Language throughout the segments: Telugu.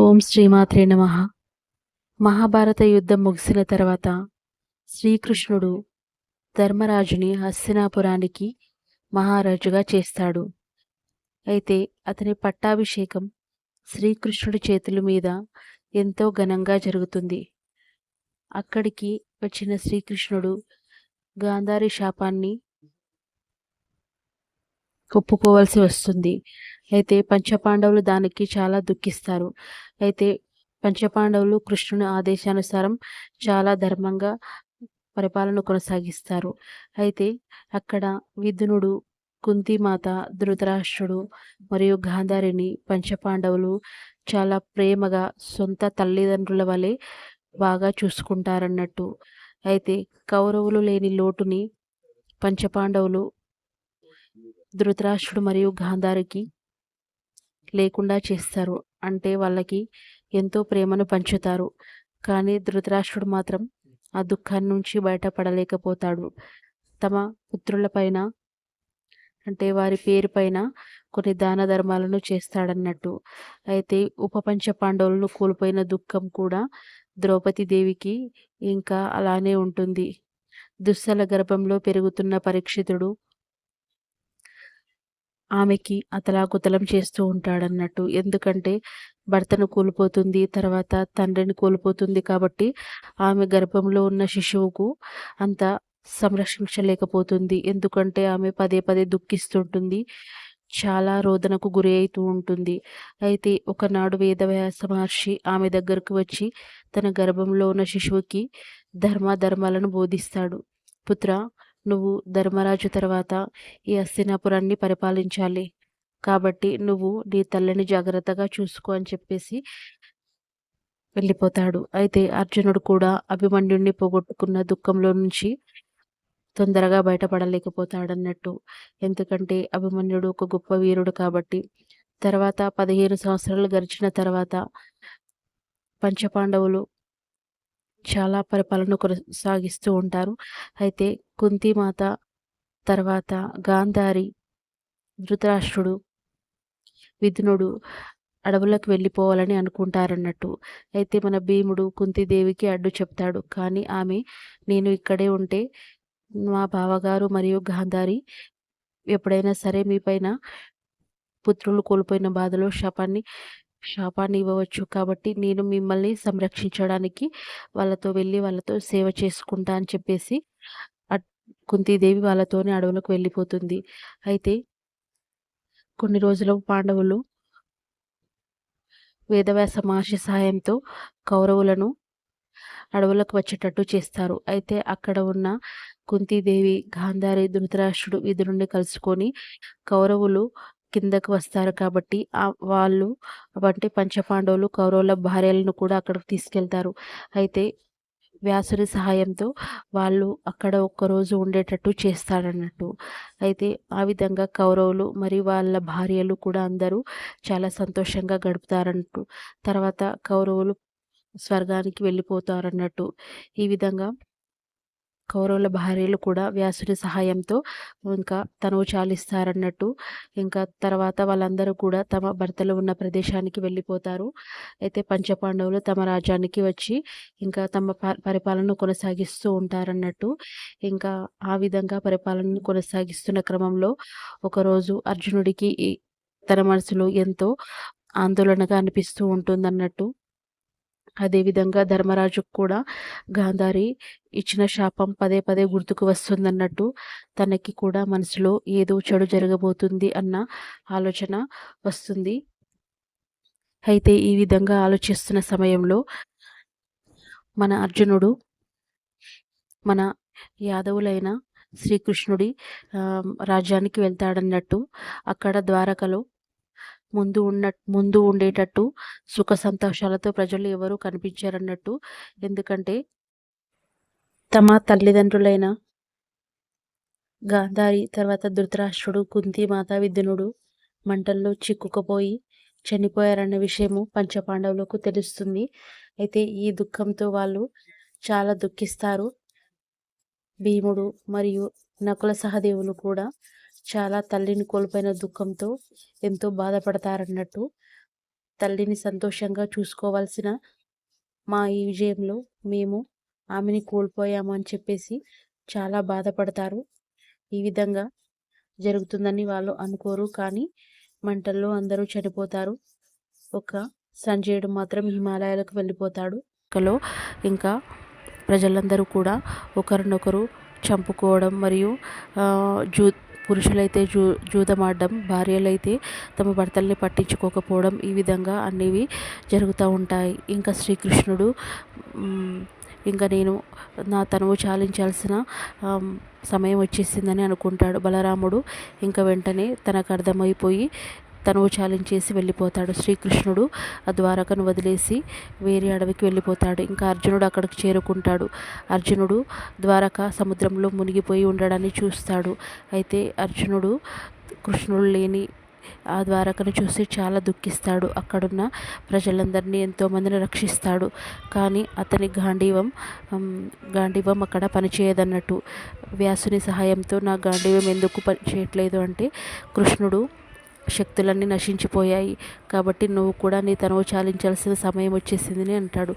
ఓం శ్రీమాత్రే నమ. మహాభారత యుద్ధం ముగిసిన తర్వాత శ్రీకృష్ణుడు ధర్మరాజుని హస్తినాపురానికి మహారాజుగా చేస్తాడు. అయితే అతని పట్టాభిషేకం శ్రీకృష్ణుడి చేతుల మీద ఎంతో ఘనంగా జరుగుతుంది. అక్కడికి వచ్చిన శ్రీకృష్ణుడు గాంధారి శాపాన్ని ఒప్పుకోవాల్సి వస్తుంది. అయితే పంచపాండవులు దానికి చాలా దుఃఖిస్తారు. అయితే పంచపాండవులు కృష్ణుని ఆదేశానుసారం చాలా ధర్మంగా పరిపాలన కొనసాగిస్తారు. అయితే అక్కడ విదునుడు కుంతిమాత ధృతరాష్ట్రుడు మరియు గాంధారిని పంచపాండవులు చాలా ప్రేమగా సొంత తల్లిదండ్రుల వలె బాగా చూసుకుంటారన్నట్టు. అయితే కౌరవులు లేని లోటుని పంచపాండవులు ధృతరాష్ట్రుడు మరియు గాంధారికి లేకుండా చేస్తారు. అంటే వాళ్ళకి ఎంతో ప్రేమను పంచుతారు. కానీ ధృతరాష్ట్రుడు మాత్రం ఆ దుఃఖాన్ని నుంచి బయటపడలేకపోతాడు. తమ పుత్రులపైన అంటే వారి పేరు పైన కొన్ని దాన ధర్మాలను చేస్తాడన్నట్టు. అయితే ఉపపంచ పాండవులను కోల్పోయిన దుఃఖం కూడా ద్రౌపది దేవికి ఇంకా అలానే ఉంటుంది. దుస్సల గర్భంలో పెరుగుతున్న పరీక్షితుడు ఆమెకి అతలాకుతలం చేస్తూ ఉంటాడన్నట్టు. ఎందుకంటే భర్తను కోల్పోతుంది తర్వాత తండ్రిని కోల్పోతుంది కాబట్టి ఆమె గర్భంలో ఉన్న శిశువుకు అంత సంరక్షించలేకపోతుంది. ఎందుకంటే ఆమె పదే పదే దుఃఖిస్తుంటుంది చాలా రోదనకు గురి అవుతూ ఉంటుంది. అయితే ఒకనాడు వేదవ్యాస మహర్షి ఆమె దగ్గరకు వచ్చి తన గర్భంలో ఉన్న శిశువుకి ధర్మ ధర్మాలను బోధిస్తాడు. పుత్ర నువ్వు ధర్మరాజు తర్వాత ఈ హస్తినాపురాన్ని పరిపాలించాలి. కాబట్టి నువ్వు నీ తల్లిని జాగ్రత్తగా చూసుకో అని చెప్పేసి వెళ్ళిపోతాడు. అయితే అర్జునుడు కూడా అభిమన్యుడిని పోగొట్టుకున్న దుఃఖంలో నుంచి తొందరగా బయటపడలేకపోతాడన్నట్టు. ఎందుకంటే అభిమన్యుడు ఒక గొప్ప వీరుడు కాబట్టి తర్వాత పదిహేను సంవత్సరాలు గడిచిన తర్వాత పంచపాండవులు చాలా పరిపాలన కొనసాగిస్తూ ఉంటారు. అయితే కుంతిమాత తర్వాత గాంధారి ధృతరాష్ట్రుడు విధునుడు అడవులకు వెళ్ళిపోవాలని అనుకుంటారన్నట్టు. అయితే మన భీముడు కుంతిదేవికి అడ్డు చెప్తాడు. కానీ ఆమె నేను ఇక్కడే ఉంటే మా బావగారు మరియు గాంధారి ఎప్పుడైనా సరే మీ పైన పుత్రులు కోల్పోయిన బాధలో శాపాన్ని శాపాన్ని ఇవ్వవచ్చు. కాబట్టి నేను మిమ్మల్ని సంరక్షించడానికి వాళ్ళతో వెళ్ళి వాళ్ళతో సేవ చేసుకుంటా అని చెప్పేసి కుంతీదేవి వాళ్ళతోనే అడవులకు వెళ్ళిపోతుంది. అయితే కొన్ని రోజుల పాండవులు వేదవ్యాస మహర్షి సహాయంతో కౌరవులను అడవులకు వచ్చేటట్టు చేస్తారు. అయితే అక్కడ ఉన్న కుంతీదేవి గాంధారి ధృతరాష్ట్రుడు విధునుండి కలుసుకొని కౌరవులు కిందకు వస్తారు కాబట్టి వాళ్ళు అంటే పంచపాండవులు కౌరవుల భార్యలను కూడా అక్కడికి తీసుకెళ్తారు. అయితే వ్యాసుని సహాయంతో వాళ్ళు అక్కడ ఒక్కరోజు ఉండేటట్టు చేస్తారన్నట్టు. అయితే ఆ విధంగా కౌరవులు మరి వాళ్ళ భార్యలు కూడా అందరూ చాలా సంతోషంగా గడుపుతారన్నట్టు. తర్వాత కౌరవులు స్వర్గానికి వెళ్ళిపోతారన్నట్టు. ఈ విధంగా కౌరవుల భార్యలు కూడా వ్యాసుడి సహాయంతో ఇంకా తనువు చాలిస్తారన్నట్టు ఇంకా తర్వాత వాళ్ళందరూ కూడా తమ భర్తలు ఉన్న ప్రదేశానికి వెళ్ళిపోతారు. అయితే పంచపాండవులు తమ రాజ్యానికి వచ్చి ఇంకా తమ ప- పరిపాలన కొనసాగిస్తూ ఉంటారన్నట్టు ఇంకా ఆ విధంగా పరిపాలన కొనసాగిస్తున్న క్రమంలో ఒకరోజు అర్జునుడికి తన మనసులో ఎంతో ఆందోళనగా అనిపిస్తూ ఉంటుందన్నట్టు అదేవిధంగా ధర్మరాజుకు కూడా గాంధారి ఇచ్చిన శాపం పదే పదే గుర్తుకు వస్తుందన్నట్టు తనకి కూడా మనసులో ఏదో చెడు జరగబోతుంది అన్న ఆలోచన వస్తుంది. అయితే ఈ విధంగా ఆలోచిస్తున్న సమయంలో మన అర్జునుడు మన యాదవులైన శ్రీకృష్ణుడి రాజ్యానికి వెళ్తాడన్నట్టు అక్కడ ద్వారకలో ముందు ఉన్న ముందు ఉండేటట్టు సుఖ సంతోషాలతో ప్రజలు ఎవరు కనిపించారన్నట్టు. ఎందుకంటే తమ తల్లిదండ్రులైన గాంధారి తర్వాత ధృతరాష్ట్రుడు కుంతి మాతా విద్యునుడు మంటల్లో చిక్కుకుపోయి చనిపోయారన్న విషయము పంచపాండవులకు తెలుస్తుంది. అయితే ఈ దుఃఖంతో వాళ్ళు చాలా దుఃఖిస్తారు. భీముడు మరియు నకుల సహదేవులు కూడా చాలా తల్లిని కోల్పోయిన దుఃఖంతో ఎంతో బాధపడతారన్నట్టు తల్లిని సంతోషంగా చూసుకోవాల్సిన మా ఈ విజయంలో మేము ఆమెని కోల్పోయాము అని చెప్పేసి చాలా బాధపడతారు. ఈ విధంగా జరుగుతుందని వాళ్ళు అనుకోరు కానీ మంటల్లో అందరూ చనిపోతారు. ఒక సంజయుడు మాత్రం హిమాలయాలకు వెళ్ళిపోతాడు. కలో ఇంకా ప్రజలందరూ కూడా ఒకరినొకరు చంపుకోవడం మరియు జూ పురుషులైతే జూ జూదమాడడం భార్యలైతే తమ భర్తల్ని పట్టించుకోకపోవడం ఈ విధంగా అనేవి జరుగుతూ ఉంటాయి. ఇంకా శ్రీకృష్ణుడు ఇంకా నేను నా తనువు చాలించాల్సిన సమయం వచ్చేసిందని అనుకుంటాడు బలరాముడు. ఇంకా వెంటనే తనకు అర్థమైపోయి తనువు చాలించేసి వెళ్ళిపోతాడు. శ్రీకృష్ణుడు ఆ ద్వారకను వదిలేసి వేరే అడవికి వెళ్ళిపోతాడు. ఇంకా అర్జునుడు అక్కడికి చేరుకుంటాడు. అర్జునుడు ద్వారక సముద్రంలో మునిగిపోయి ఉండడాన్ని చూస్తాడు. అయితే అర్జునుడు కృష్ణుడు లేని ఆ ద్వారకను చూసి చాలా దుఃఖిస్తాడు. అక్కడున్న ప్రజలందరినీ ఎంతోమందిని రక్షిస్తాడు. కానీ అతని గాంధీవం గాంధీవం అక్కడ పనిచేయదన్నట్టు వ్యాసుని సహాయంతో నా గాంధీవం ఎందుకు పని చేయట్లేదు అంటే కృష్ణుడు శక్తులన్నీ నశించిపోయాయి. కాబట్టి నువ్వు కూడా నీ తనువు చాలించాల్సిన సమయం వచ్చేసిందని అంటాడు.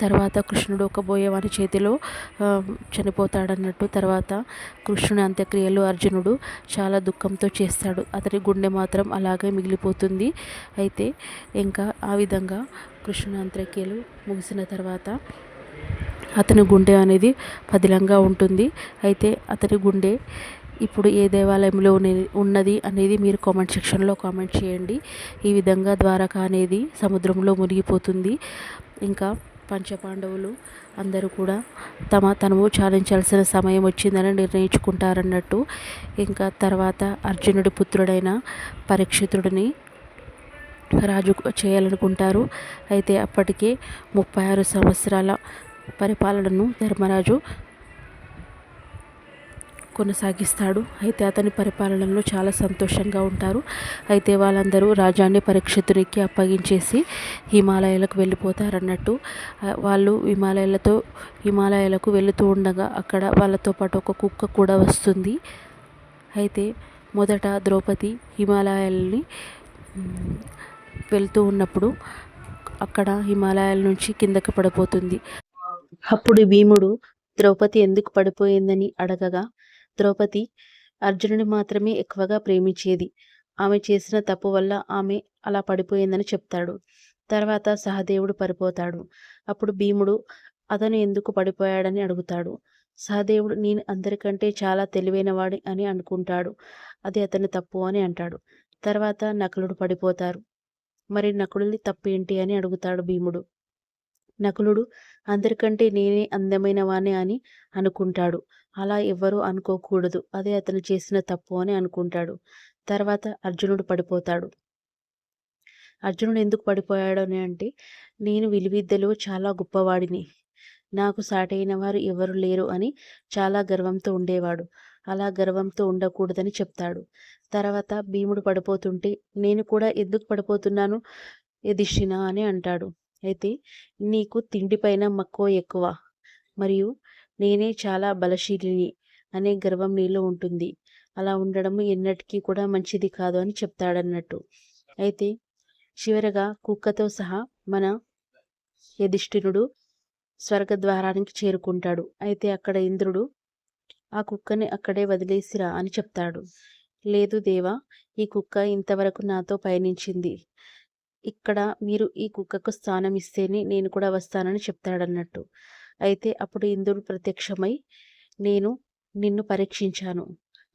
తర్వాత కృష్ణుడు ఒక బోయవాని చేతిలో చనిపోతాడన్నట్టు తర్వాత కృష్ణుని అంత్యక్రియలు అర్జునుడు చాలా దుఃఖంతో చేస్తాడు. అతని గుండె మాత్రం అలాగే మిగిలిపోతుంది. అయితే ఇంకా ఆ విధంగా కృష్ణుని అంత్యక్రియలు ముగిసిన తర్వాత అతని గుండె అనేది పదిలంగా ఉంటుంది. అయితే అతని గుండె ఇప్పుడు ఏ దేవాలయంలో ఉన్నది అనేది మీరు కామెంట్ సెక్షన్లో కామెంట్ చేయండి. ఈ విధంగా ద్వారక అనేది సముద్రంలో మునిగిపోతుంది. ఇంకా పంచపాండవులు అందరూ కూడా తమ తనము చాలించాల్సిన సమయం వచ్చిందని నిర్ణయించుకుంటారన్నట్టు. ఇంకా తర్వాత అర్జునుడి పుత్రుడైన పరీక్షితుడిని రాజు చేయాలనుకుంటారు. అయితే అప్పటికే ముప్పై ఆరు సంవత్సరాల పరిపాలనను ధర్మరాజు కొనసాగిస్తాడు. అయితే అతని పరిపాలనలో చాలా సంతోషంగా ఉంటారు. అయితే వాళ్ళందరూ రాజాన్ని పరీక్షితునికి అప్పగించేసి హిమాలయాలకు వెళ్ళిపోతారన్నట్టు. వాళ్ళు హిమాలయాలతో హిమాలయాలకు వెళుతూ ఉండగా అక్కడ వాళ్ళతో పాటు ఒక కుక్క కూడా వస్తుంది. అయితే మొదట ద్రౌపది హిమాలయాల్ని వెళ్తూ ఉన్నప్పుడు అక్కడ హిమాలయాల నుంచి కిందకి పడిపోతుంది. అప్పుడు భీముడు ద్రౌపది ఎందుకు పడిపోయిందని అడగగా ద్రౌపది అర్జునుని మాత్రమే ఎక్కువగా ప్రేమించేది. ఆమె చేసిన తప్పు వల్ల ఆమె అలా పడిపోయిందని చెప్తాడు. తర్వాత సహదేవుడు పడిపోతాడు. అప్పుడు భీముడు అతను ఎందుకు పడిపోయాడని అడుగుతాడు. సహదేవుడు నేను అందరికంటే చాలా తెలివైనవాడి అని అనుకుంటాడు. అది అతని తప్పు అని అంటాడు. తర్వాత నకులుడు పడిపోతారు. మరి నకులుని తప్పు ఏంటి అని అడుగుతాడు భీముడు. నకులుడు అందరికంటే నేనే అందమైన అని అనుకుంటాడు. అలా ఎవ్వరూ అనుకోకూడదు. అదే అతను చేసిన తప్పు అని అనుకుంటాడు. తర్వాత అర్జునుడు పడిపోతాడు. అర్జునుడు ఎందుకు పడిపోయాడు అని అంటే నేను విలువిద్యలో చాలా గొప్పవాడిని. నాకు సాటైన వారు ఎవరు లేరు అని చాలా గర్వంతో ఉండేవాడు. అలా గర్వంతో ఉండకూడదని చెప్తాడు. తర్వాత భీముడు పడిపోతుంటే నేను కూడా ఎందుకు పడిపోతున్నాను? ఎదిషినా అని అంటాడు. అయితే నీకు తిండిపైన మక్కువ ఎక్కువ. మరియు నేనే చాలా బలశీలిని అనే గర్వం నీలో ఉంటుంది. అలా ఉండడం ఎన్నటికీ కూడా మంచిది కాదు అని చెప్తాడన్నట్టు. అయితే చివరగా కుక్కతో సహా మన యధిష్ఠిరుడు స్వర్గద్వారానికి చేరుకుంటాడు. అయితే అక్కడ ఇంద్రుడు ఆ కుక్కని అక్కడే వదిలేసిరా అని చెప్తాడు. లేదు దేవా ఈ కుక్క ఇంతవరకు నాతో పయనించింది. ఇక్కడ మీరు ఈ కుక్కకు స్థానం ఇస్తేనే నేను కూడా వస్తానని చెప్తాడన్నట్టు. అయితే అప్పుడు ఇంద్రుడు ప్రత్యక్షమై నేను నిన్ను పరీక్షించాను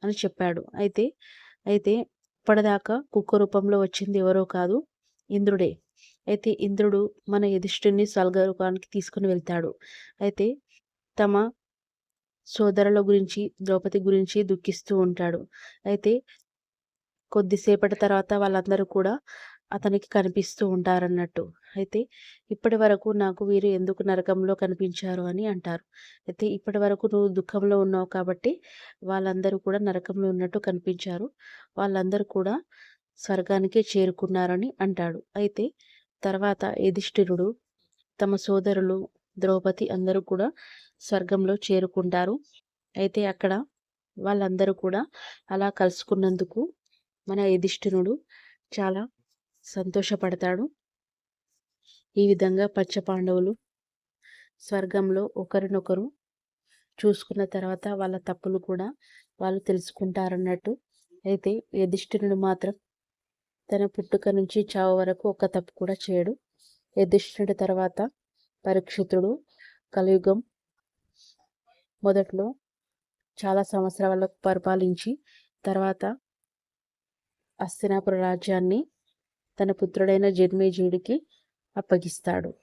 అని చెప్పాడు. అయితే అయితే ఇప్పటిదాకా కుక్క రూపంలో వచ్చింది ఎవరో కాదు ఇంద్రుడే. అయితే ఇంద్రుడు మన యధిష్ఠుని స్వర్గలోకానికి తీసుకుని వెళ్తాడు. అయితే తమ సోదరుల గురించి ద్రౌపది గురించి దుఃఖిస్తూ ఉంటాడు. అయితే కొద్దిసేపటి తర్వాత వాళ్ళందరూ కూడా అతనికి కనిపిస్తూ ఉంటారన్నట్టు. అయితే ఇప్పటి వరకు నాకు వీరు ఎందుకు నరకంలో కనిపించారు అని అంటారు. అయితే ఇప్పటి వరకు నువ్వు దుఃఖంలో ఉన్నావు కాబట్టి వాళ్ళందరూ కూడా నరకంలో ఉన్నట్టు కనిపించారు. వాళ్ళందరూ కూడా స్వర్గానికే చేరుకున్నారని అంటాడు. అయితే తర్వాత యుధిష్ఠిరుడు తమ సోదరులు ద్రౌపది అందరూ కూడా స్వర్గంలో చేరుకుంటారు. అయితే అక్కడ వాళ్ళందరూ కూడా అలా కలుసుకున్నందుకు మన యుధిష్ఠిరుడు చాలా సంతోషపడతాడు. ఈ విధంగా పంచపాండవులు స్వర్గంలో ఒకరినొకరు చూసుకున్న తర్వాత వాళ్ళ తప్పులు కూడా వాళ్ళు తెలుసుకుంటారన్నట్టు. అయితే యధిష్ఠిరుడు మాత్రం తన పుట్టుక నుంచి చావు వరకు ఒక్క తప్పు కూడా చేయడు. యధిష్ఠుడి తర్వాత పరీక్షితుడు కలియుగం మొదట్లో చాలా సంవత్సరాలకు పరిపాలించి తర్వాత హస్తినాపుర రాజ్యాన్ని తన పుత్రుడైన జన్మేజీయుడికి Apag started.